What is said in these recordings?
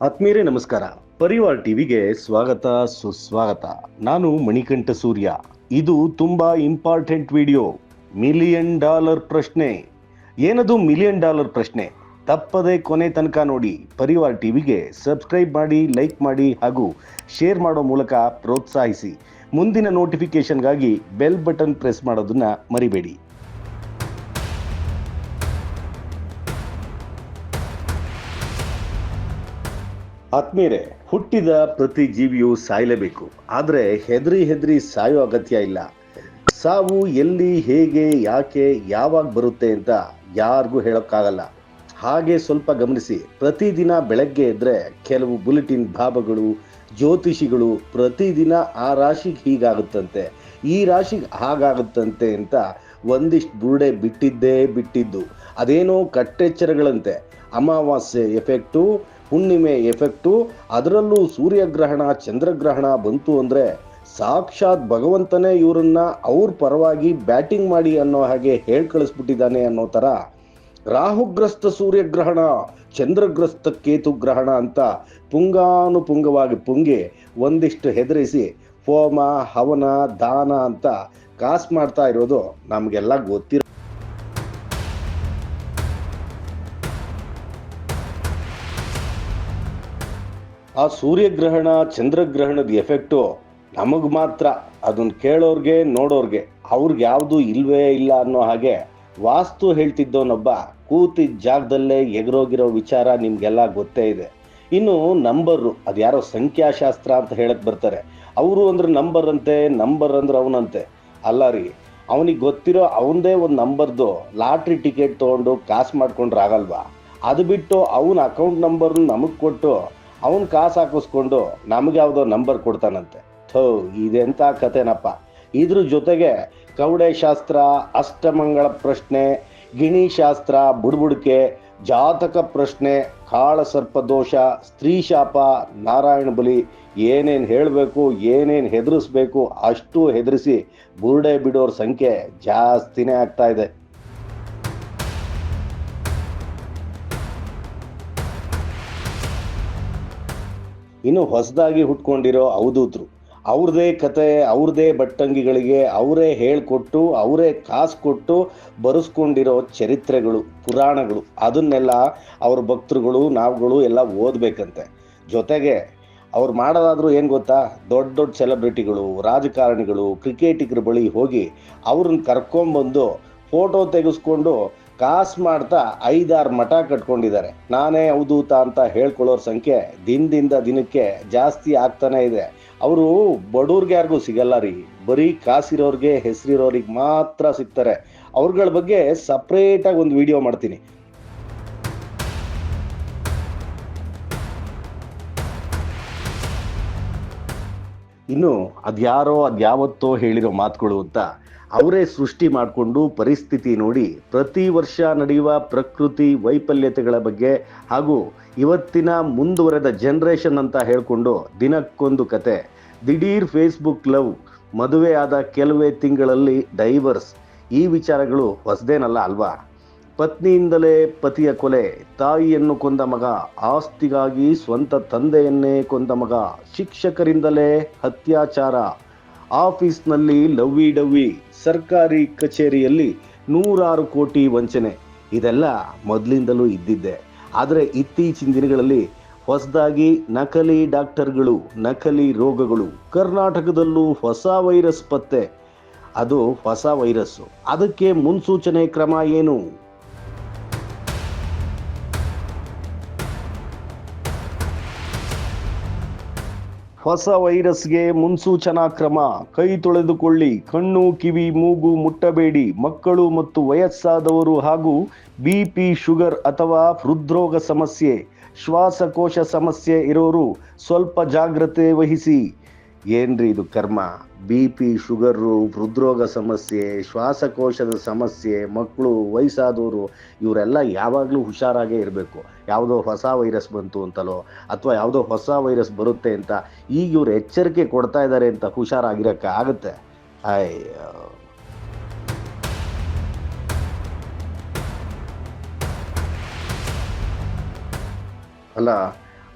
ಆತ್ಮೀಯರೇ ನಮಸ್ಕಾರ. ಪರಿವಾರ್ ಟಿವಿಗೆ ಸ್ವಾಗತ, ಸುಸ್ವಾಗತ. ನಾನು ಮಣಿಕಂಠ ಸೂರ್ಯ. ಇದು ತುಂಬಾ ಇಂಪಾರ್ಟೆಂಟ್ ವಿಡಿಯೋ. ಮಿಲಿಯನ್ ಡಾಲರ್ ಪ್ರಶ್ನೆ. ಏನದು ಮಿಲಿಯನ್ ಡಾಲರ್ ಪ್ರಶ್ನೆ? ತಪ್ಪದೆ ಕೊನೆ ತನಕ ನೋಡಿ. ಪರಿವಾರ್ ಟಿವಿಗೆ ಸಬ್ಸ್ಕ್ರೈಬ್ ಮಾಡಿ, ಲೈಕ್ ಮಾಡಿ ಹಾಗೂ ಶೇರ್ ಮಾಡೋ ಮೂಲಕ ಪ್ರೋತ್ಸಾಹಿಸಿ. ಮುಂದಿನ ನೋಟಿಫಿಕೇಶನ್ಗಾಗಿ ಬೆಲ್ ಬಟನ್ ಪ್ರೆಸ್ ಮಾಡೋದನ್ನ ಮರಿಬೇಡಿ. ಆತ್ಮೀಯರೇ, ಹುಟ್ಟಿದ ಪ್ರತಿ ಜೀವಿಯು ಸಾಯಲೇಬೇಕು. ಆದರೆ ಹೆದರಿ ಹೆದರಿ ಸಾಯೋ ಅಗತ್ಯ ಇಲ್ಲ. ಸಾವು ಎಲ್ಲಿ, ಹೇಗೆ, ಯಾಕೆ, ಯಾವಾಗ ಬರುತ್ತೆ ಅಂತ ಯಾರಿಗೂ ಹೇಳೋಕ್ಕಾಗಲ್ಲ. ಹಾಗೆ ಸ್ವಲ್ಪ ಗಮನಿಸಿ, ಪ್ರತಿದಿನ ಬೆಳಗ್ಗೆ ಎದ್ರೆ ಕೆಲವು ಬುಲೆಟಿನ್ ಭಾವಗಳು, ಜ್ಯೋತಿಷಿಗಳು ಪ್ರತಿದಿನ ಆ ರಾಶಿಗೆ ಹೀಗಾಗುತ್ತಂತೆ. ಈ ರಾಶಿಗೆ ಹಾಗಾಗುತ್ತಂತೆ ಅಂತ ಒಂದಿಷ್ಟು ಬುರುಡೆ ಬಿಟ್ಟಿದ್ದೇ ಬಿಟ್ಟಿದ್ದು. ಅದೇನೋ ಕಟ್ಟೆಚ್ಚರಗಳಂತೆ. ಅಮಾವಾಸ್ಯೆ ಎಫೆಕ್ಟು, ಹುಣ್ಣಿಮೆ ಎಫೆಕ್ಟು, ಅದರಲ್ಲೂ ಸೂರ್ಯಗ್ರಹಣ, ಚಂದ್ರಗ್ರಹಣ ಬಂತು ಅಂದರೆ ಸಾಕ್ಷಾತ್ ಭಗವಂತನೇ ಇವರನ್ನ ಅವ್ರ ಪರವಾಗಿ ಬ್ಯಾಟಿಂಗ್ ಮಾಡಿ ಅನ್ನೋ ಹಾಗೆ ಹೇಳ್ಕಳಿಸ್ಬಿಟ್ಟಿದ್ದಾನೆ ಅನ್ನೋ ಥರ ರಾಹುಗ್ರಸ್ತ ಸೂರ್ಯಗ್ರಹಣ, ಚಂದ್ರಗ್ರಸ್ತ ಕೇತುಗ್ರಹಣ ಅಂತ ಪುಂಗಾನುಪುಂಗವಾಗಿ ಪುಂಗಿ ಒಂದಿಷ್ಟು ಹೆದರಿಸಿ ಹೋಮ, ಹವನ, ದಾನ ಅಂತ ಕಾಸು ಮಾಡ್ತಾ ಇರೋದು ನಮಗೆಲ್ಲ ಗೊತ್ತಿರೋ ಆ ಸೂರ್ಯಗ್ರಹಣ, ಚಂದ್ರಗ್ರಹಣದ ಎಫೆಕ್ಟು ನಮಗೆ ಮಾತ್ರ. ಅದನ್ನು ಕೇಳೋರ್ಗೆ, ನೋಡೋರ್ಗೆ ಅವ್ರಿಗೆ ಯಾವುದು ಇಲ್ವೇ ಇಲ್ಲ ಅನ್ನೋ ಹಾಗೆ ವಾಸ್ತು ಹೇಳ್ತಿದ್ದವನೊಬ್ಬ ಕೂತಿದ್ದ ಜಾಗದಲ್ಲೇ ಎಗರೋಗಿರೋ ವಿಚಾರ ನಿಮಗೆಲ್ಲ ಗೊತ್ತೇ ಇದೆ. ಇನ್ನು ನಂಬರು ಅದು ಯಾರೋ ಸಂಖ್ಯಾಶಾಸ್ತ್ರ ಅಂತ ಹೇಳಕ್ ಬರ್ತಾರೆ. ಅವರು ಅಂದ್ರೆ ನಂಬರ್ ಅಂತೆ ನಂಬರ್ ಅಂದ್ರೆ ಅವನಂತೆ. ಅಲ್ಲ ರೀ, ಅವನಿಗೆ ಗೊತ್ತಿರೋ ಅವನದೇ ಒಂದು ನಂಬರ್ದು ಲಾಟ್ರಿ ಟಿಕೆಟ್ ತೊಗೊಂಡು ಕಾಸು ಮಾಡ್ಕೊಂಡ್ರೆ ಆಗಲ್ವಾ ಅದು ಬಿಟ್ಟು ಅವನ ಅಕೌಂಟ್ ನಂಬರ್ನ ನಮಗೆ ಕೊಟ್ಟು ಅವನ್ ಕಾಸು ಹಾಕಿಸ್ಕೊಂಡು ನಮ್ಗೆ ಯಾವುದೋ ನಂಬರ್ ಕೊಡ್ತಾನಂತೆ. ಥೋ, ಇದೆಂತ ಕಥೆನಪ್ಪ. ಇದ್ರ ಜೊತೆಗೆ ಕವಡೆ ಶಾಸ್ತ್ರ, ಅಷ್ಟಮಂಗಳ ಪ್ರಶ್ನೆ, ಗಿಣಿ ಶಾಸ್ತ್ರ, ಬುಡ್ಬುಡ್ಕೆ, ಜಾತಕ ಪ್ರಶ್ನೆ, ಕಾಳ ಸರ್ಪ ದೋಷ, ಸ್ತ್ರೀ ಶಾಪ, ನಾರಾಯಣ ಬಲಿ, ಏನೇನು ಹೇಳಬೇಕು, ಏನೇನು ಹೆದರಿಸ್ಬೇಕು ಅಷ್ಟು ಹೆದರಿಸಿ ಬುರುಡೆ ಬಿಡೋರ ಸಂಖ್ಯೆ ಜಾಸ್ತಿನೇ ಆಗ್ತಾ ಇದೆ. ಇನ್ನು ಹೊಸದಾಗಿ ಹುಟ್ಕೊಂಡಿರೋ ಅವಧೂತರು ಅವ್ರದೇ ಕತೆ, ಅವ್ರದೇ ಬಟ್ಟಂಗಿಗಳಿಗೆ ಅವರೇ ಹೇಳಿಕೊಟ್ಟು, ಅವರೇ ಕಾಸು ಕೊಟ್ಟು ಬರೆಸ್ಕೊಂಡಿರೋ ಚರಿತ್ರೆಗಳು, ಪುರಾಣಗಳು, ಅದನ್ನೆಲ್ಲ ಅವ್ರ ಭಕ್ತರುಗಳು, ನಾವುಗಳು ಎಲ್ಲ ಓದಬೇಕಂತೆ. ಜೊತೆಗೆ ಅವ್ರು ಮಾಡೋದಾದರೂ ಏನು ಗೊತ್ತಾ? ದೊಡ್ಡ ದೊಡ್ಡ ಸೆಲೆಬ್ರಿಟಿಗಳು, ರಾಜಕಾರಣಿಗಳು, ಕ್ರಿಕೆಟಿಗರ ಬಳಿ ಹೋಗಿ ಅವ್ರನ್ನ ಕರ್ಕೊಂಬಂದು ಫೋಟೋ ತೆಗೆಸ್ಕೊಂಡು ಕಾಸು ಮಾಡ್ತಾ ಐದಾರು ಮಠ ಕಟ್ಕೊಂಡಿದ್ದಾರೆ. ನಾನೇ ಅವಧೂತ ಅಂತ ಹೇಳ್ಕೊಳ್ಳೋರ ಸಂಖ್ಯೆ ದಿನದಿಂದ ದಿನಕ್ಕೆ ಜಾಸ್ತಿ ಆಗ್ತಾನೆ ಇದೆ. ಅವರು ಬಡವ್ರಿಗೆ ಯಾರಿಗೂ ಸಿಗಲ್ಲ ರೀ. ಬರೀ ಕಾಸಿರೋರಿಗೆ, ಹೆಸರಿರೋರಿಗೆ ಮಾತ್ರ ಸಿಗ್ತಾರೆ. ಅವ್ರಗಳ ಬಗ್ಗೆ ಸಪ್ರೇಟಾಗಿ ಒಂದು ವಿಡಿಯೋ ಮಾಡ್ತೀನಿ. ಇನ್ನು ಅದ್ಯಾರೋ, ಅದ್ಯಾವತ್ತೋ ಹೇಳಿರೋ ಮಾತುಗಳು ಅಂತ ಅವರೇ ಸೃಷ್ಟಿ ಮಾಡಿಕೊಂಡು ಪರಿಸ್ಥಿತಿ ನೋಡಿ, ಪ್ರತಿ ವರ್ಷ ನಡೆಯುವ ಪ್ರಕೃತಿ ವೈಫಲ್ಯತೆಗಳ ಬಗ್ಗೆ ಹಾಗೂ ಇವತ್ತಿನ ಮುಂದುವರೆದ ಜನ್ರೇಷನ್ ಅಂತ ಹೇಳಿಕೊಂಡು ದಿನಕ್ಕೊಂದು ಕತೆ. ದಿಢೀರ್ ಫೇಸ್ಬುಕ್ ಲವ್, ಮದುವೆ ಆದ ಕೆಲವೇ ತಿಂಗಳಲ್ಲಿ ಡೈವರ್ಸ್ ಈ ವಿಚಾರಗಳು ಹೊಸದೇನಲ್ಲ ಅಲ್ವಾ? ಪತ್ನಿಯಿಂದಲೇ ಪತಿಯ ಕೊಲೆ, ತಾಯಿಯನ್ನು ಕೊಂದ ಮಗ, ಆಸ್ತಿಗಾಗಿ ಸ್ವಂತ ತಂದೆಯನ್ನೇ ಕೊಂದ ಮಗ, ಶಿಕ್ಷಕರಿಂದಲೇ ಅತ್ಯಾಚಾರ. ಆಫೀಸ್ನಲ್ಲಿ ಲವ್ವಿ ಡವ್ವಿ ಸರ್ಕಾರಿ ಕಚೇರಿಯಲ್ಲಿ ನೂರಾರು ಕೋಟಿ ವಂಚನೆ. ಇದೆಲ್ಲ ಮೊದಲಿಂದಲೂ ಇದ್ದಿದ್ದೆ. ಆದರೆ ಇತ್ತೀಚಿನ ದಿನಗಳಲ್ಲಿ ಹೊಸದಾಗಿ ನಕಲಿ ಡಾಕ್ಟರ್ಗಳು, ನಕಲಿ ರೋಗಗಳು, ಕರ್ನಾಟಕದಲ್ಲೂ ಹೊಸ ವೈರಸ್ ಪತ್ತೆ. ಅದು ಹೊಸ ವೈರಸ್ಸು. ಅದಕ್ಕೆ ಮುನ್ಸೂಚನೆ ಕ್ರಮ ಏನು? ಹೊಸ ವೈರಸ್ಗೆ ಮುನ್ಸೂಚನಾ ಕ್ರಮ. ಕೈ ತೊಳೆದುಕೊಳ್ಳಿ. ಕಣ್ಣು, ಕಿವಿ, ಮೂಗು ಮುಟ್ಟಬೇಡಿ. ಮಕ್ಕಳು ಮತ್ತು ವಯಸ್ಸಾದವರು ಹಾಗೂ ಬಿ ಪಿ ಶುಗರ್ ಅಥವಾ ಹೃದ್ರೋಗ ಸಮಸ್ಯೆ, ಶ್ವಾಸಕೋಶ ಸಮಸ್ಯೆ ಇರೋರು ಸ್ವಲ್ಪ ಜಾಗ್ರತೆ ವಹಿಸಿ. ಏನ್ರಿ ಇದು ಕರ್ಮ? ಬಿ ಪಿ ಶುಗರು ಹೃದ್ರೋಗ ಸಮಸ್ಯೆ, ಶ್ವಾಸಕೋಶದ ಸಮಸ್ಯೆ, ಮಕ್ಕಳು ವಯಸ್ಸಾದವರು ಇವರೆಲ್ಲ ಯಾವಾಗಲೂ ಹುಷಾರಾಗೇ ಇರಬೇಕು. ಯಾವುದೋ ಹೊಸ ವೈರಸ್ ಬಂತು ಅಂತಲೋ, ಅಥವಾ ಯಾವುದೋ ಹೊಸ ವೈರಸ್ ಬರುತ್ತೆ ಅಂತ ಈಗ ಇವರು ಎಚ್ಚರಿಕೆ ಕೊಡ್ತಾ ಇದ್ದಾರೆ ಅಂತ ಹುಷಾರಾಗಿರೋಕ್ಕೆ ಆಗುತ್ತೆ. ಅಯ್ಯೋ. ಅಲ್ಲ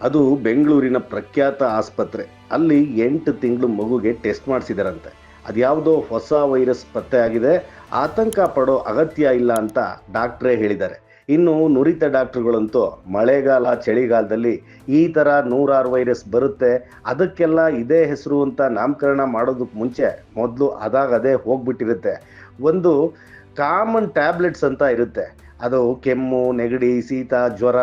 ಅದು ಬೆಂಗಳೂರಿನ ಪ್ರಖ್ಯಾತ ಆಸ್ಪತ್ರೆ. ಅಲ್ಲಿ ಎಂಟು ತಿಂಗಳು ಮಗುಗೆ ಟೆಸ್ಟ್ ಮಾಡಿಸಿದಾರಂತೆ. ಅದ್ಯಾವುದೋ ಹೊಸ ವೈರಸ್ ಪತ್ತೆ ಆಗಿದೆ, ಆತಂಕ ಪಡೋ ಅಗತ್ಯ ಇಲ್ಲ ಅಂತ ಡಾಕ್ಟ್ರೇ ಹೇಳಿದ್ದಾರೆ. ಇನ್ನು ನುರಿತ ಡಾಕ್ಟ್ರುಗಳಂತೂ ಮಳೆಗಾಲ, ಚಳಿಗಾಲದಲ್ಲಿ ಈ ಥರ ನೂರಾರು ವೈರಸ್ ಬರುತ್ತೆ, ಅದಕ್ಕೆಲ್ಲ ಇದೇ ಹೆಸರು ಅಂತ ನಾಮಕರಣ ಮಾಡೋದಕ್ಕೆ ಮುಂಚೆ ಮೊದಲು ಅದಾಗದೇ ಹೋಗ್ಬಿಟ್ಟಿರುತ್ತೆ. ಒಂದು ಕಾಮನ್ ಟ್ಯಾಬ್ಲೆಟ್ಸ್ ಅಂತ ಇರುತ್ತೆ. ಅದು ಕೆಮ್ಮು, ನೆಗಡಿ, ಶೀತ, ಜ್ವರ,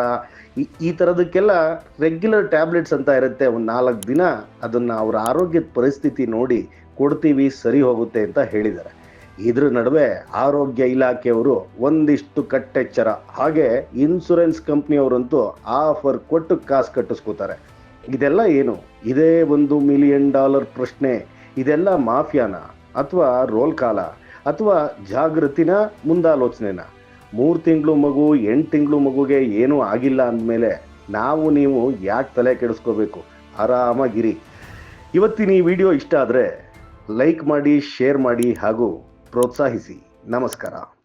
ಈ- ಥರದಕ್ಕೆಲ್ಲ ರೆಗ್ಯುಲರ್ ಟ್ಯಾಬ್ಲೆಟ್ಸ್ ಅಂತ ಇರುತ್ತೆ. ಒಂದು ನಾಲ್ಕು ದಿನ ಅದನ್ನು ಅವರ ಆರೋಗ್ಯದ ಪರಿಸ್ಥಿತಿ ನೋಡಿ ಕೊಡ್ತೀವಿ, ಸರಿ ಹೋಗುತ್ತೆ ಅಂತ ಹೇಳಿದ್ದಾರೆ. ಇದ್ರ ನಡುವೆ ಆರೋಗ್ಯ ಇಲಾಖೆಯವರು ಒಂದಿಷ್ಟು ಕಟ್ಟೆಚ್ಚರ. ಹಾಗೆ ಇನ್ಶೂರೆನ್ಸ್ ಕಂಪ್ನಿಯವರಂತೂ ಆಫರ್ ಕೊಟ್ಟು ಕಾಸು ಕಟ್ಟಿಸ್ಕೋತಾರೆ. ಇದೆಲ್ಲ ಏನು? ಇದೇ ಒಂದು ಮಿಲಿಯನ್ ಡಾಲರ್ ಪ್ರಶ್ನೆ. ಇದೆಲ್ಲ ಮಾಫಿಯಾನ? ಅಥವಾ ರೋಲ್ ಕಾಲ ಅಥವಾ ಜಾಗೃತಿನ? ಮುಂದಾಲೋಚನೆನ? ಮೂರು ತಿಂಗಳು ಮಗು, ಎಂಟು ತಿಂಗಳು ಮಗುಗೆ ಏನೂ ಆಗಿಲ್ಲ ಅಂದಮೇಲೆ ನಾವು ನೀವು ಯಾಕೆ ತಲೆ ಕೆಡಿಸ್ಕೋಬೇಕು? ಆರಾಮಾಗಿರಿ. ಇವತ್ತಿನ ಈ ವಿಡಿಯೋ ಇಷ್ಟ ಆದರೆ ಲೈಕ್ ಮಾಡಿ, ಶೇರ್ ಮಾಡಿ ಹಾಗೂ ಪ್ರೋತ್ಸಾಹಿಸಿ. ನಮಸ್ಕಾರ.